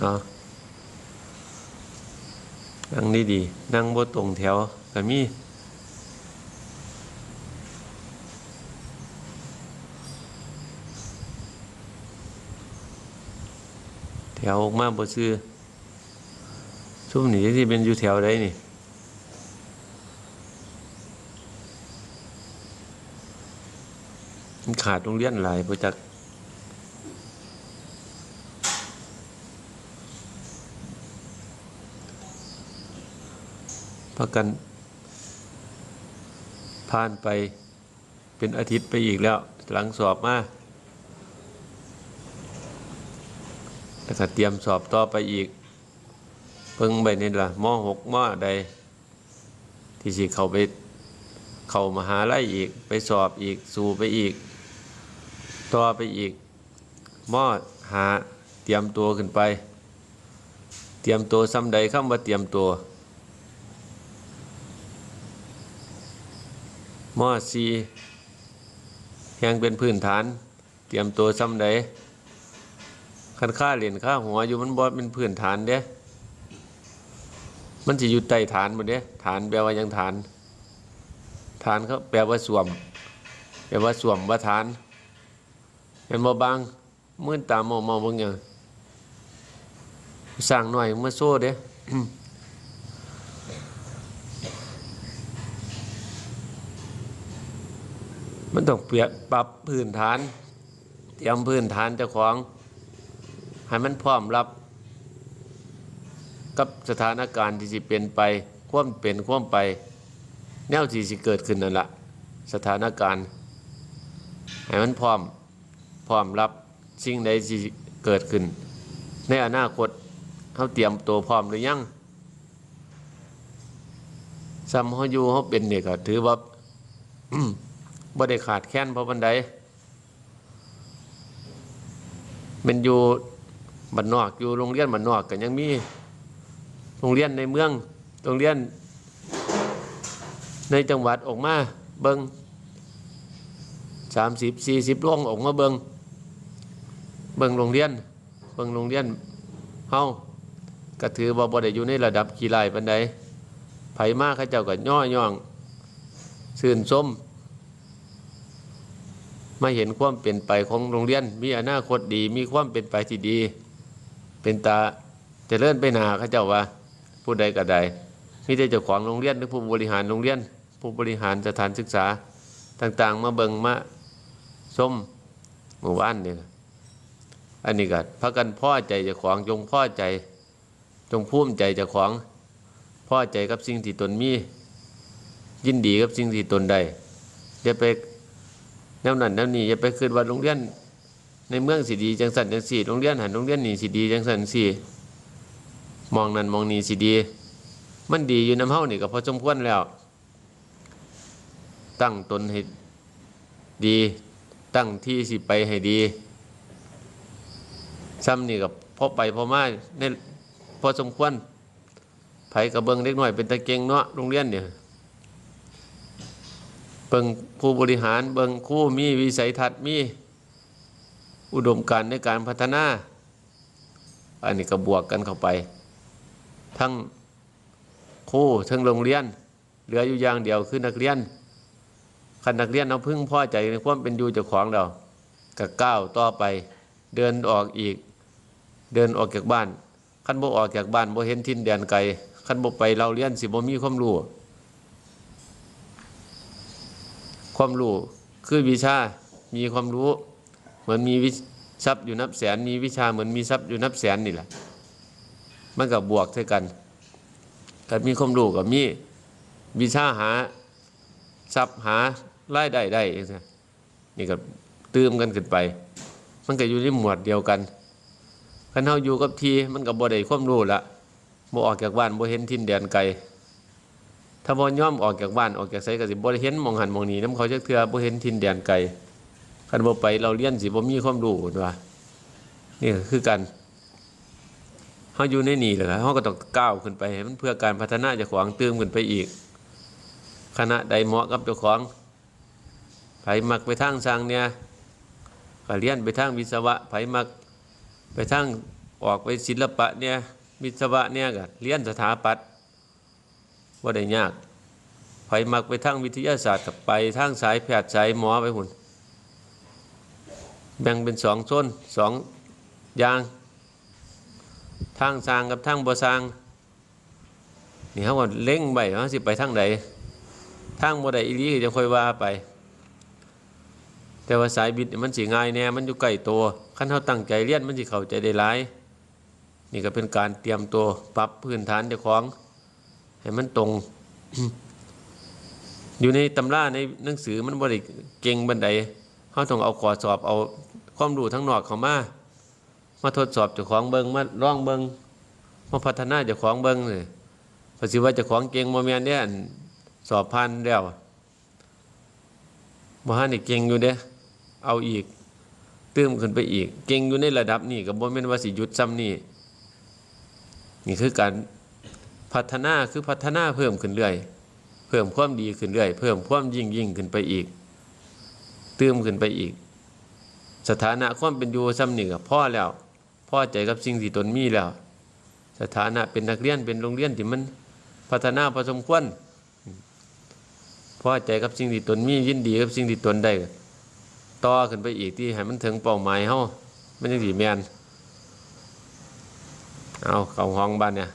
เอานั่งดีดีๆนั่งบ่ตรงแถวก็มีแถวออกมาบ่ซื้อซุ่มนี่ที่เป็นอยู่แถวใดนี่มันขาดโรงเรียนหลายบ่จัก พักกันผ่านไปเป็นอาทิตย์ไปอีกแล้ว หลังสอบมาแล้วก็เตรียมสอบต่อไปอีก เพิ่งไปนี่ละมหกมใด ที่สิเขาไปเข้ามาหาลัยอีก ไปสอบอีก สู่ไปอีก ต่อไปอีกมอหาเตรียมตัวขึ้นไป เตรียมตัวซ้ำใดคำว่าเตรียมตัว มอสียังเป็นพื้นฐาน เตรียมตัวซ้ำใดคันค่าเหรียญค่าหัวอยู่มันบอดเป็นพื้นฐานเด้ มันจะอยู่ใต้ฐานหมดเด้ ฐานแปลว่ายังฐาน ฐานเขาแปลว่าสวม แปลว่าสวมว่าฐานเห็นบ่บางมื่นตามมองมองบางอย่างสร้างหน่อยเมาโซ่เด้ มันต้องเปรียบปรับพื้นฐาน เตรียมพื้นฐานเจ้าของ ให้มันพร้อมรับ กับสถานการณ์ที่สิเป็นไป ความเป็นความไป แนวที่สิเกิดขึ้นนั่นละสถานการณ์ ให้มันพร้อมพร้อมรับสิ่งใดที่เกิดขึ้น ในอนาคตเขาเตรียมตัวพร้อมหรือยังซ้ำเขาอยู่เขาเป็นเนี่ยก็ถือว่า บ่ได้ขาดแค้นเพราะบันไดมันอยู่บ้านนอกอยู่โรงเรียนบ้านนอกก็ยังมี โรงเรียนในเมืองโรงเรียน ในจังหวัดออกมาเบิงสามสิบสี่สิบโรงออกมาเบิงเบิงโรงเรียน เบิงโรงเรียนเฮาก็ถือว่าบ่ได้อยู่ในระดับกี่ไร่ปันใดไผมาเขาเจ้าก็ย่อย่องสื่นส้ม มาเห็นความเปลี่ยนไปของโรงเรียน มีอนาคตดี มีความเป็นไปที่ดี เป็นตาจะเลื่อนไปหนาเขาเจ้าว่า ผู้ใดก็ใดมีแต่เจ้าของโรงเรียนหรือผู้บริหารโรงเรียน ผู้บริหารสถานศึกษาต่าง ๆ มาเบิงมาชมหมู่บ้านนี่นะอันนี้ก็พากันพ่อใจจ้าของจงพ่อใจ จงภูมิใจจ้าของพ่อใจกับสิ่งที่ตนมี ยินดีกับสิ่งที่ตนได้อย่าไป วนั้นแนวนี้อย่าไปคิดว่าโรงเรียน ในเมืองสิดีจังสันจังสี่โรงเรียนหันโรงเรียนนี่สิดีจังสันสี่มองนั้นมองนี้สิดี มันดีอยู่น้ำเฮานี่ก็พอสมควรแล้ว ตั้งตนให้ดี ตั้งที่สิไปให้ดี ซ้ำนี่กับพอไปพอมาในพอสมควรไผกับเบิงเล็กน้อยเป็นตะเกงเนาะโรงเรียนเนี่ย เบิ่งผู้บริหารเบิ่งคู่มีวิสัยทัศน์มีอุดมการณ์ในการพัฒนา อันนี้ก็บวกกันเข้าไป ทั้งคู่ทั้งโรงเรียน เหลืออยู่อย่างเดียวคือนักเรียนคันนักเรียนเอาพึ่งพ่อใจในความเป็นอยู่เจ้าของเราก็ก้าวต่อไป เดินออกอีก เดินออกจากบ้าน คันบ่ออกจากบ้านบ่เห็นทินแดนไกลคันบ่ไปเราเรียนสิบ่มีความรู้ ความรู้คือวิชา มีความรู้เหมือนมีวิทรัพย์อยู่นับแสน มีวิชาเหมือนมีทรัพย์อยู่นับแสนนี่แหละ มันกับบวกเท่ากันกับมีความรู้กับมีวิชาหาทรัพย์หารายได้ได้จังนี่ก็ตืมกันขึ้นไป มันก็อยู่ในหมวดเดียวกันคันเฮาอยู่กับทีมันก็บ่ได้ความรู้ละบ่ออกจากบ้านบ่เห็นทินแดนไกล ถ้าบ่ย่อมออกจากบ้านออกจากไสก็สิบ่เห็นมองหันมองนี้นํเขาจักเทื่อบ่เห็นทินแดนไกลคันบ่ไปเราเรียนสิบ่มีความรู้ว่านี่คือกันเฮาอยู่ในนี่แหละเฮาก็ต้องก้าวขึ้นไปให้มันเพื่อการพัฒนาจ้าของเติมขึ้นไปอีก คณะใดเหมาะกับเจ้าของไผมักไปทางสร้างเนี่ยก็เรียนไปทางวิศวะไผมักไปทางออกไปศิลปะเนี่ยวิศวะเนี่ยก็เรียนสถาปัตย์ ว่าได้ยากไผมักไปทางวิทยาศาสตร์กับไปทางสายแพทย์สายหมอไปหุ่น แบ่งเป็นสองโซนสองอย่างทางสร้างกับทางบ่สร้างนี่เขาว่าเล็งไปว่าสิไปทางใดทางบ่ได้อีลีจะค่อยว่าไป แต่ว่าสายบิดมันสิง่ายแน่มันอยู่ใกล้ตัวคันเฮาตั้งใจเรียนมันสิเข้าใจได้หลาย นี่ก็เป็นการเตรียมตัวปรับพื้นฐานเจ้าของ ให้มันตรง อยู่ในตำราในหนังสือมันบ่ได้เก่งบันไดเฮาต้องเอาข้อสอบเอาความรู้ทั้งนอกเขามามาทดสอบเจ้าของเบิงมาลองเบิงมาพัฒนาเจ้าของเบิงนี่เพราะสิว่าเจ้าของเก่งบ่แม่นเด้อันสอบผ่านแล้วบ่ฮั่นนี่เก่งอยู่เด้เอาอีกเติมขึ้นไปอีก เก่งอยู่ในระดับนี้ก็บ่แม่นว่าสิยุดซ้ำนี่นี่คือการ พัฒนาคือพัฒนาเพิ่มขึ้นเรื่อย เพิ่มความดีขึ้นเรื่อย เพิ่มความยิ่งยิ่งขึ้นไปอีก เติมขึ้นไปอีก สถานะความเป็นอยู่ซ้ำนี่ก็พอแล้วพ่อใจกับสิ่งที่ตนมีแล้ว สถานะเป็นนักเรียนเป็นโรงเรียนที่มันพัฒนาพอสมควรพ่อใจกับสิ่งที่ตนมียินดีกับสิ่งที่ตนได้ต่อขึ้นไปอีกที่ให้มันถึงเป้าหมายเฮามันจังสิแม่นเอาเข้าห้องบ้านเนี่ย